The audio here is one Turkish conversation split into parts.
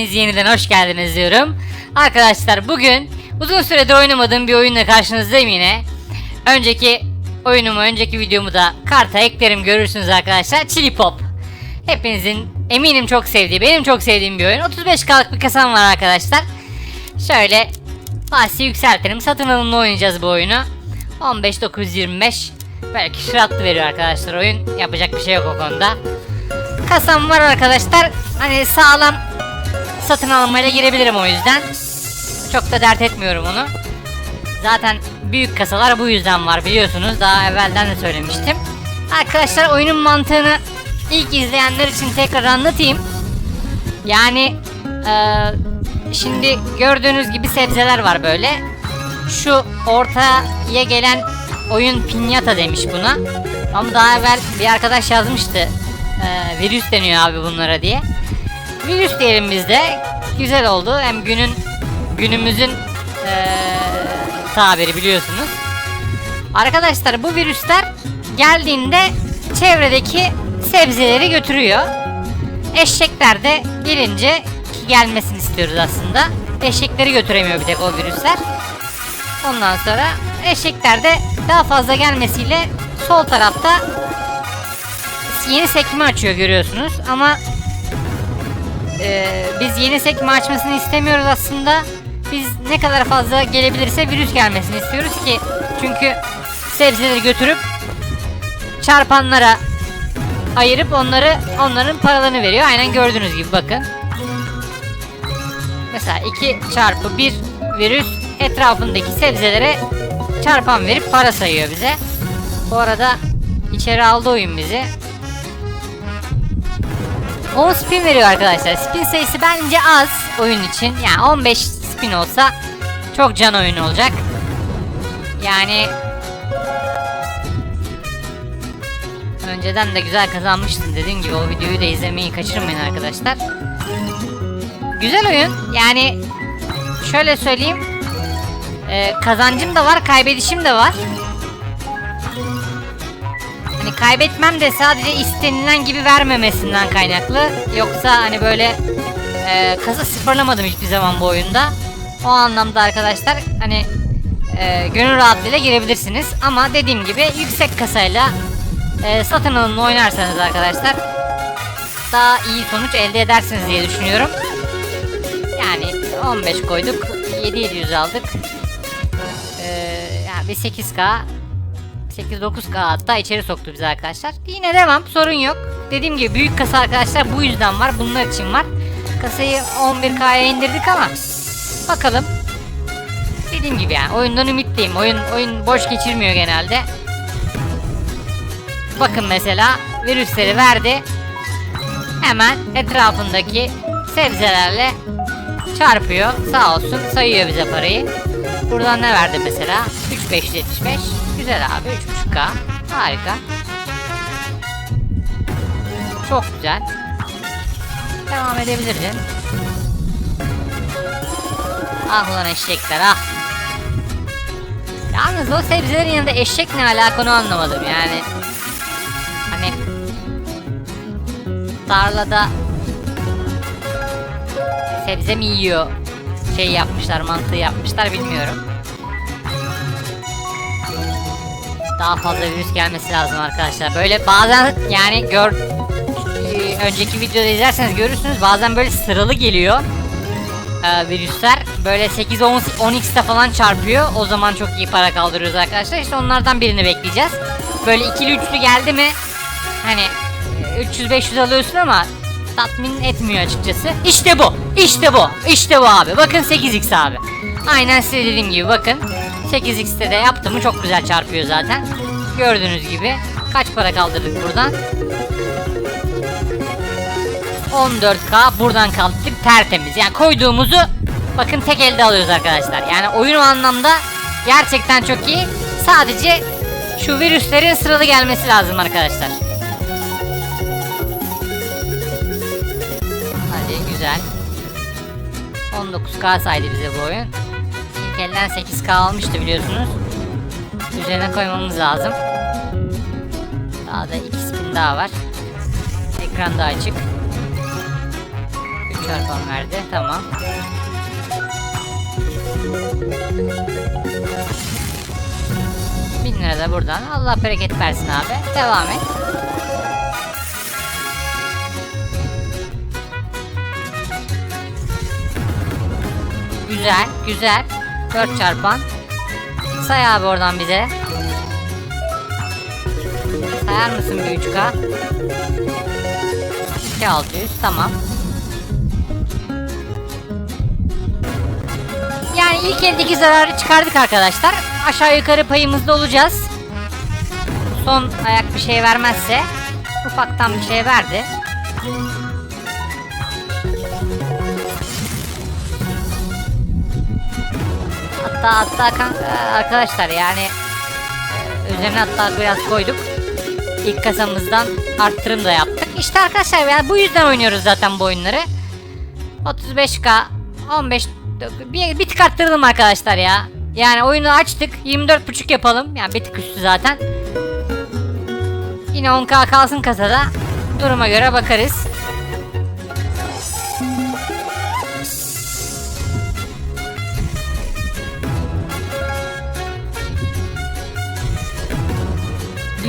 Hepiniz yeniden hoş geldiniz diyorum. Arkadaşlar bugün uzun süredir oynamadığım bir oyunla karşınızdayım yine. Önceki oyunumu, önceki videomu da karta eklerim görürsünüz arkadaşlar. Chili Pop. Hepinizin eminim çok sevdiği, benim çok sevdiğim bir oyun. 35K'lık bir kasam var arkadaşlar. Şöyle bahsi yükseltelim. Satın alımla oynayacağız bu oyunu. 15925 Belki şıratlı veriyor arkadaşlar oyun. Yapacak bir şey yok o konuda. Kasam var arkadaşlar. Hani sağlam satın almayla girebilirim o yüzden. Çok da dert etmiyorum onu. Zaten büyük kasalar bu yüzden var biliyorsunuz. Daha evvelden de söylemiştim. Arkadaşlar oyunun mantığını ilk izleyenler için tekrar anlatayım. Yani eee, şimdi gördüğünüz gibi sebzeler var böyle. Şu ortaya gelen oyun pinyata demiş buna. Ama daha evvel bir arkadaş yazmıştı. eee, virüs deniyor abi bunlara diye. Virüs diyelim. Güzel oldu. Hem günün günümüzün eee, tabiri biliyorsunuz. Arkadaşlar bu virüsler geldiğinde çevredeki sebzeleri götürüyor. Eşekler de gelince ki gelmesini istiyoruz aslında. Eşekleri götüremiyor bir tek o virüsler. Ondan sonra eşekler de daha fazla gelmesiyle sol tarafta yeni sekme açıyor görüyorsunuz ama e, biz yeni sekme açmasını istemiyoruz aslında. Biz ne kadar fazla gelebilirse virüs gelmesini istiyoruz ki çünkü sebzeleri götürüp çarpanlara ayırıp onları onların paralarını veriyor. Aynen gördüğünüz gibi bakın. Mesela 2 çarpı 1 virüs etrafındaki sebzelere çarpan verip para sayıyor bize. Bu arada içeri aldı oyun bizi. 10 spin veriyor arkadaşlar. Spin sayısı bence az oyun için. Yani 15 spin olsa çok can oyun olacak. Yani önceden de güzel kazanmıştım dediğim gibi o videoyu da izlemeyi kaçırmayın arkadaşlar. Güzel oyun. Yani şöyle söyleyeyim. Ee, kazancım da var, kaybedişim de var. Hani kaybetmem de sadece istenilen gibi vermemesinden kaynaklı. Yoksa hani böyle e, kasa sıfırlamadım hiçbir zaman bu oyunda. O anlamda arkadaşlar hani e, gönül rahatlığıyla girebilirsiniz. Ama dediğim gibi yüksek kasayla e, satın alımla oynarsanız arkadaşlar daha iyi sonuç elde edersiniz diye düşünüyorum. Yani 15 koyduk, 7700 aldık. Ee, yani bir 8k 8-9k hatta içeri soktu bizi arkadaşlar. Yine devam sorun yok. Dediğim gibi büyük kasa arkadaşlar bu yüzden var. Bunlar için var. Kasayı 11k'ya indirdik ama bakalım. Dediğim gibi yani oyundan ümitliyim. Oyun oyun boş geçirmiyor genelde. Bakın mesela virüsleri verdi. Hemen etrafındaki sebzelerle çarpıyor. Sağ olsun sayıyor bize parayı. Buradan ne verdi mesela? 3575. Güzel abi 3.5K. Harika. Çok güzel. Devam edebilirsin. Ah ulan eşekler ah. Yalnız o sebzelerin yanında eşek ne alaka onu anlamadım yani. Hani tarlada sebze mi yiyor şey yapmışlar mantığı yapmışlar bilmiyorum. Daha fazla virüs gelmesi lazım arkadaşlar. Böyle bazen yani gör Ee, önceki videoda izlerseniz görürsünüz bazen böyle sıralı geliyor ee, virüsler. Böyle 8 10 10x'te falan çarpıyor. O zaman çok iyi para kaldırıyoruz arkadaşlar. İşte onlardan birini bekleyeceğiz. Böyle ikili üçlü geldi mi hani 300-500 alıyorsun ama tatmin etmiyor açıkçası. İşte bu. İşte bu. İşte bu abi. Bakın 8x abi. Aynen size dediğim gibi bakın. 8x'te de yaptı mı çok güzel çarpıyor zaten. Gördüğünüz gibi. Kaç para kaldırdık buradan? 14k buradan kaldırdık tertemiz. Yani koyduğumuzu bakın tek elde alıyoruz arkadaşlar. Yani oyun anlamda gerçekten çok iyi. Sadece şu virüslerin sıralı gelmesi lazım arkadaşlar. Hadi güzel. 19k saydı bize bu oyun. Elden 8k almıştı biliyorsunuz. Üzerine koymamız lazım. Daha da 2 spin daha var. Ekran da açık. çarpan verdi. Tamam. Bin lira da buradan. Allah bereket versin abi. Devam et. Güzel, güzel. 4 çarpan. Say abi oradan bize. Sayar mısın bir 3K? 2600 tamam. Yani ilk eldeki zararı çıkardık arkadaşlar. Aşağı yukarı payımızda olacağız. Son ayak bir şey vermezse ufaktan bir şey verdi. Hatta hatta e, arkadaşlar yani e, üzerine hatta biraz koyduk. İlk kasamızdan arttırım da yaptık. İşte arkadaşlar yani bu yüzden oynuyoruz zaten bu oyunları. 35k 15 bir, bir tık arttıralım arkadaşlar ya. Yani oyunu açtık 24.5 yapalım. Yani bir tık üstü zaten. Yine 10k kalsın kasada. Duruma göre bakarız.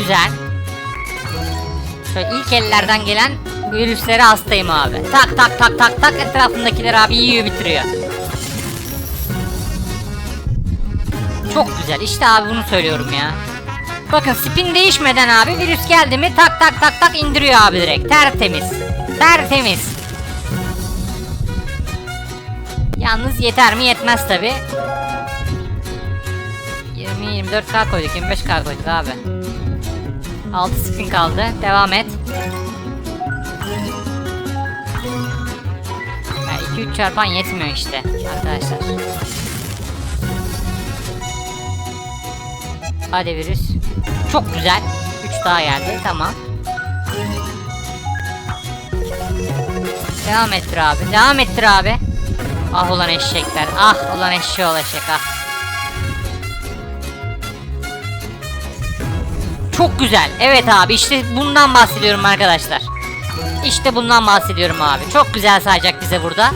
Güzel. Şöyle ilk ellerden gelen virüslere hastayım abi. Tak tak tak tak tak etrafındakiler abi yiyor bitiriyor. Çok güzel işte abi bunu söylüyorum ya. Bakın spin değişmeden abi virüs geldi mi tak tak tak tak indiriyor abi direkt. Tertemiz. Tertemiz. Yalnız yeter mi yetmez tabi. 20-24k koyduk 25k koyduk abi. 6 spin kaldı. Devam et. 2-3 çarpan yetmiyor işte arkadaşlar. Hadi virüs. Çok güzel. 3 daha geldi. Tamam. Devam ettir abi. Devam ettir abi. Ah ulan eşekler. Ah ulan eşeği ol eşek ah. Çok güzel. Evet abi işte bundan bahsediyorum arkadaşlar. İşte bundan bahsediyorum abi. Çok güzel sayacak bize burada.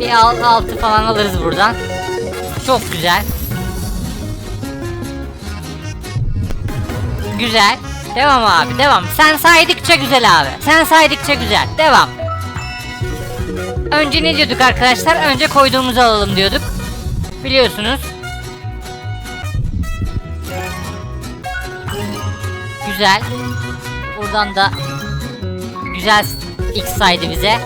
Bir al, altı falan alırız buradan. Çok güzel. Güzel. Devam abi devam. Sen saydıkça güzel abi. Sen saydıkça güzel. Devam. Önce ne diyorduk arkadaşlar? Önce koyduğumuzu alalım diyorduk. Biliyorsunuz. Güzel. Buradan da güzel X saydı bize.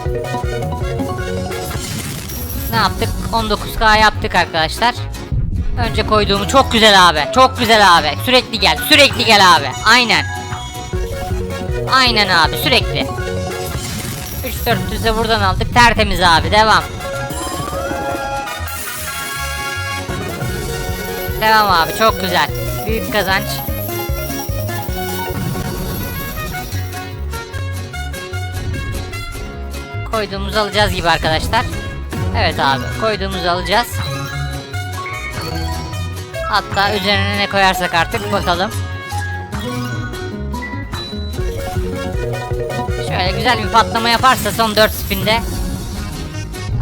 Ne yaptık? 19K yaptık arkadaşlar. Önce koyduğumu çok güzel abi. Çok güzel abi. Sürekli gel. Sürekli gel abi. Aynen. Aynen abi sürekli. 3400'de buradan aldık. Tertemiz abi. Devam. Devam abi. Çok güzel. Büyük kazanç. Koyduğumuzu alacağız gibi arkadaşlar. Evet abi. Koyduğumuzu alacağız. Hatta üzerine ne koyarsak artık bakalım. Şöyle güzel bir patlama yaparsa son 4 spinde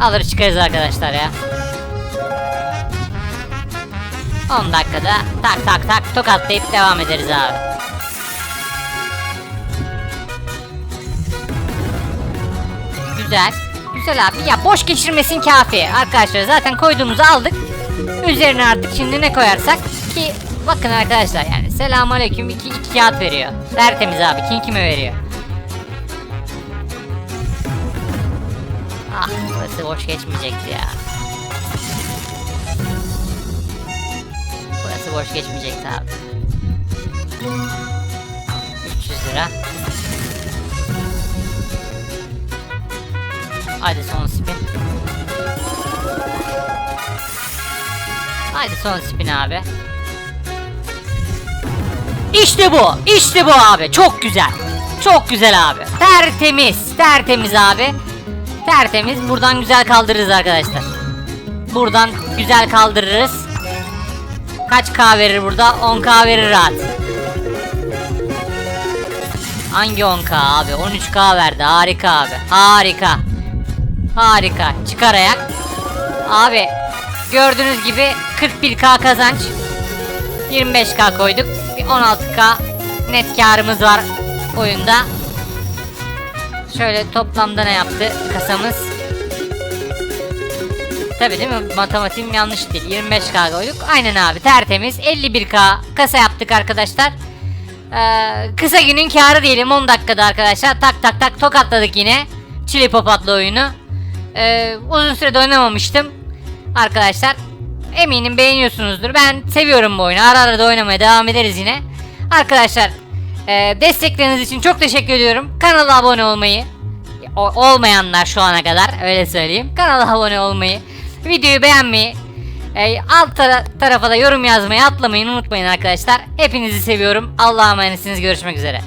alır çıkarız arkadaşlar ya. 10 dakikada tak tak tak tokatlayıp devam ederiz abi. Güzel. Güzel abi. Ya boş geçirmesin kafi. Arkadaşlar zaten koyduğumuzu aldık. Üzerine artık şimdi ne koyarsak ki bakın arkadaşlar yani selamun aleyküm iki, iki kağıt veriyor. Tertemiz abi kim kime veriyor. Ah burası boş geçmeyecekti ya. Burası boş geçmeyecekti abi. 300 lira. Hadi son spin. Hadi son spin abi. İşte bu. İşte bu abi. Çok güzel. Çok güzel abi. Tertemiz. Tertemiz abi. Tertemiz. Buradan güzel kaldırırız arkadaşlar. Buradan güzel kaldırırız. Kaç K verir burada? 10K verir rahat. Hangi 10K abi? 13K verdi. Harika abi. Harika. Harika. Çıkar ayak. Abi gördüğünüz gibi 41k kazanç. 25k koyduk. Bir 16k net karımız var oyunda. Şöyle toplamda ne yaptı kasamız? Tabi değil mi? Matematiğim yanlış değil. 25k koyduk. Aynen abi tertemiz. 51k kasa yaptık arkadaşlar. Ee, kısa günün karı diyelim 10 dakikada arkadaşlar. Tak tak tak tokatladık yine. Çili Pop adlı oyunu. Ee, uzun süredir oynamamıştım. Arkadaşlar eminim beğeniyorsunuzdur. Ben seviyorum bu oyunu. Ara ara da oynamaya devam ederiz yine. Arkadaşlar e, destekleriniz için çok teşekkür ediyorum. Kanala abone olmayı, o- olmayanlar şu ana kadar öyle söyleyeyim. Kanala abone olmayı, videoyu beğenmeyi, e, alt tara- tarafa da yorum yazmayı atlamayın unutmayın arkadaşlar. Hepinizi seviyorum. Allah'a emanetsiniz. Görüşmek üzere.